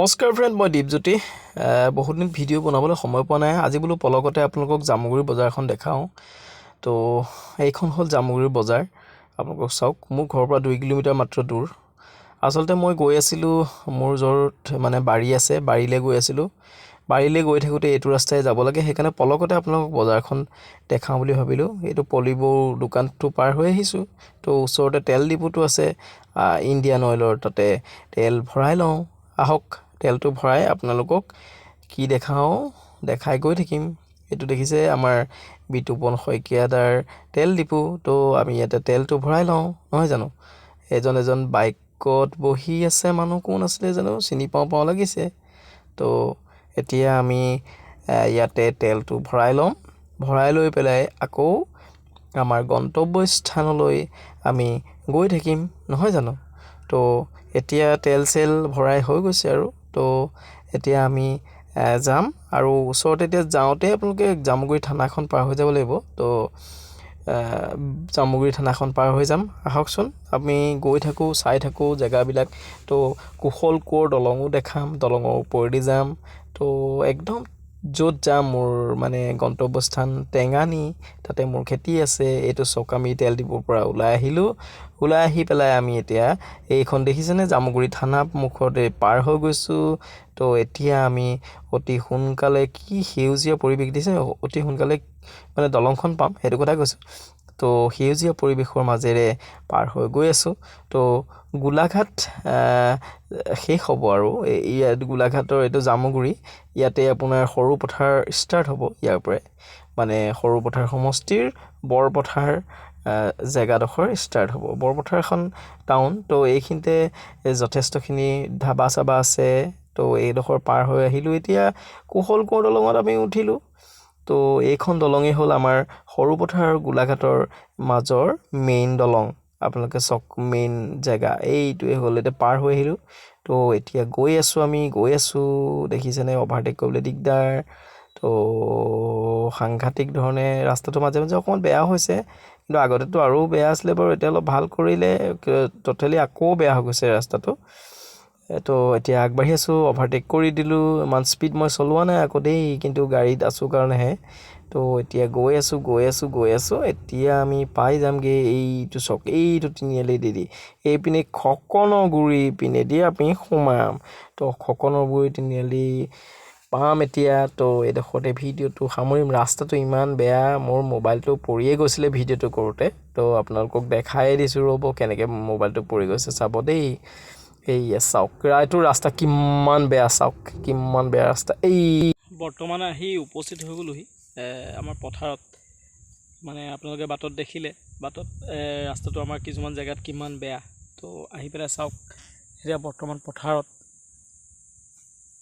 নমস্কাৰ ফ্ৰেণ্ড মই দীপজ্যোতি। এ, বহুত দিন ভিডিঅ' বনাবলৈ সময় পোৱা নাই। আজি বোলো পলকতে আপোনালোকক জামুগুৰি বজাৰখন দেখাওঁ। তো এইখন হ'ল জামুগুৰি বজাৰ। আপোনালোকক চাওক মোৰ ঘৰৰ পৰা দুই কিলোমিটাৰ মাত্ৰ দূৰ। আচলতে মই গৈ আছিলোঁ মোৰ য'ত মানে বাৰী আছে বাৰীলৈ গৈ আছিলোঁ। বাৰীলৈ গৈ থাকোঁতে এইটো ৰাস্তাই যাব লাগে সেইকাৰণে পলকতে আপোনালোকক বজাৰখন দেখাওঁ বুলি ভাবিলোঁ। এইটো পলিবৌ দোকানটো পাৰ হৈ আহিছোঁ। তো ওচৰতে তেল ডিপুটো আছে ইণ্ডিয়ান অইলৰ তাতে তেল ভৰাই লওঁ। আহক। তেলটো ভৰাই আপোনালোকক কি দেখাওঁ দেখাই গৈ থাকিম। এইটো দেখিছে আমাৰ বিতুপন শইকীয়া দাৰ তেল ডিপু। তো আমি ইয়াতে তেলটো ভৰাই লওঁ নহয় জানো? এজন এজন বাইকত বহি আছে মানুহ কোন আছিলে জানো? চিনি পাওঁ পাওঁ লাগিছে। তো এতিয়া আমি ইয়াতে তেলটো ভৰাই ল'ম। ভৰাই লৈ পেলাই আকৌ আমাৰ গন্তব্যস্থানলৈ আমি গৈ থাকিম নহয় জানো? তো এতিয়া তেল চেল ভৰাই হৈ গৈছে আৰু। তো এতিয়া আমি যাম। আৰু ওচৰতে এতিয়া যাওঁতে আপোনালোকে জামুগুৰি থানাখন পাৰ হৈ যাব লাগিব। তো জামুগুৰি থানাখন পাৰ হৈ যাম। আহকচোন। আমি গৈ থাকোঁ চাই থাকোঁ জেগাবিলাক। তো কুশল কোঁৱৰ দলঙো দেখাম দলঙৰ ওপৰেদি যাম। তো একদম য'ত যাম মোৰ মানে গন্তব্যস্থান টেঙানী তাতে মোৰ খেতি আছে এইটো চক আমি তেল ডিপুৰ পৰা ওলাই আহিলোঁ। ওলাই আহি পেলাই আমি এতিয়া এইখন দেখিছেনে? জামুগুৰি থানা মুখতে পাৰ হৈ গৈছোঁ। তো এতিয়া আমি অতি সোনকালে কি সেউজীয়া পৰিৱেশ দিছে অতি সোনকালে মানে দলংখন পাম সেইটো কথা কৈছোঁ। তো সেউজীয়া পৰিৱেশৰ মাজেৰে পাৰ হৈ গৈ আছোঁ। তো গোলাঘাট শেষ হ'ব আৰু। ইয়াত গোলাঘাটৰ এইটো জামুগুৰি ইয়াতে আপোনাৰ সৰু পথাৰ ষ্টাৰ্ট হ'ব ইয়াৰ পৰাই। মানে সৰু পথাৰ সমষ্টিৰ বৰপথাৰ জেগাডোখৰ ষ্টাৰ্ট হ'ব। বৰপথাৰ এখন টাউন তো এইখিনিতে যথেষ্টখিনি ধাবা চাবা আছে। তো এইডোখৰ পাৰ হৈ আহিলোঁ। এতিয়া কুশল কোঁৱৰ দলঙত আমি উঠিলোঁ। তো এইখন দলঙেই হ'ল আমাৰ সৰুপথাৰ আৰু গোলাঘাটৰ মাজৰ মেইন দলং। আপোনালোকে চাওক মেইন জেগা। এইটোৱে হ'ল এতিয়া পাৰ হৈ আহিলোঁ। তো এতিয়া গৈ আছোঁ আমি গৈ আছোঁ দেখিছেনে? অভাৰটেক কৰিবলৈ দিগদাৰ। তো সাংঘাতিক ধৰণে ৰাস্তাটো মাজে মাজে অকণমান বেয়া হৈছে। কিন্তু আগতেতো আৰু বেয়া আছিলে বাৰু এতিয়া অলপ ভাল কৰিলে ট'টেলি আকৌ বেয়া হৈ গৈছে ৰাস্তাটো। তো এতিয়া আগবাঢ়ি আছোঁ অভাৰটেক কৰি দিলোঁ ইমান স্পীড মই চলোৱা নাই আকৌ দেই কিন্তু গাড়ীত আছোঁ কাৰণেহে। তো এতিয়া গৈ আছোঁ গৈ আছোঁ গৈ আছোঁ এতিয়া আমি পাই যামগৈ এইটো চক এইটো তিনিআলি দি এইপিনে খকনগুৰি পিনেদি আমি সোমাম। তো খকনগুৰি তিনিআলি পাম এতিয়া তো এইডোখৰতে ভিডিঅ'টো সামৰিম। ৰাস্তাটো ইমান বেয়া মোৰ মোবাইলটো পৰিয়ে গৈছিলে ভিডিঅ'টো কৰোঁতে। তো আপোনালোকক দেখাই দিছোঁ ৰ'ব কেনেকৈ মোবাইলটো পৰি গৈছে চাব দেই। এইয়া চাওক। এইটো ৰাস্তা কিমান বেয়া চাওক কিমান বেয়া ৰাস্তা। এই বৰ্তমান আহি উপস্থিত হৈ গ'লোহি আমাৰ পথাৰত। মানে আপোনালোকে বাটত দেখিলে বাটত ৰাস্তাটো আমাৰ কিছুমান জেগাত কিমান বেয়া। তো আহি পেলাই চাওক এতিয়া বৰ্তমান পথাৰত।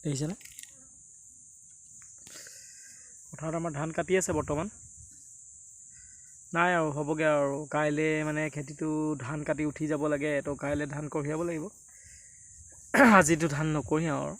দেখিছেনে? পথাৰত আমাৰ ধান কাটি আছে বৰ্তমান। নাই আৰু হ'বগৈ আৰু। কাইলৈ মানে খেতিটো ধান কাটি উঠি যাব লাগে তো কাইলৈ ধান কঢ়িয়াব লাগিব। আজিতো ধান নকঢ়িয়াওঁ আৰু।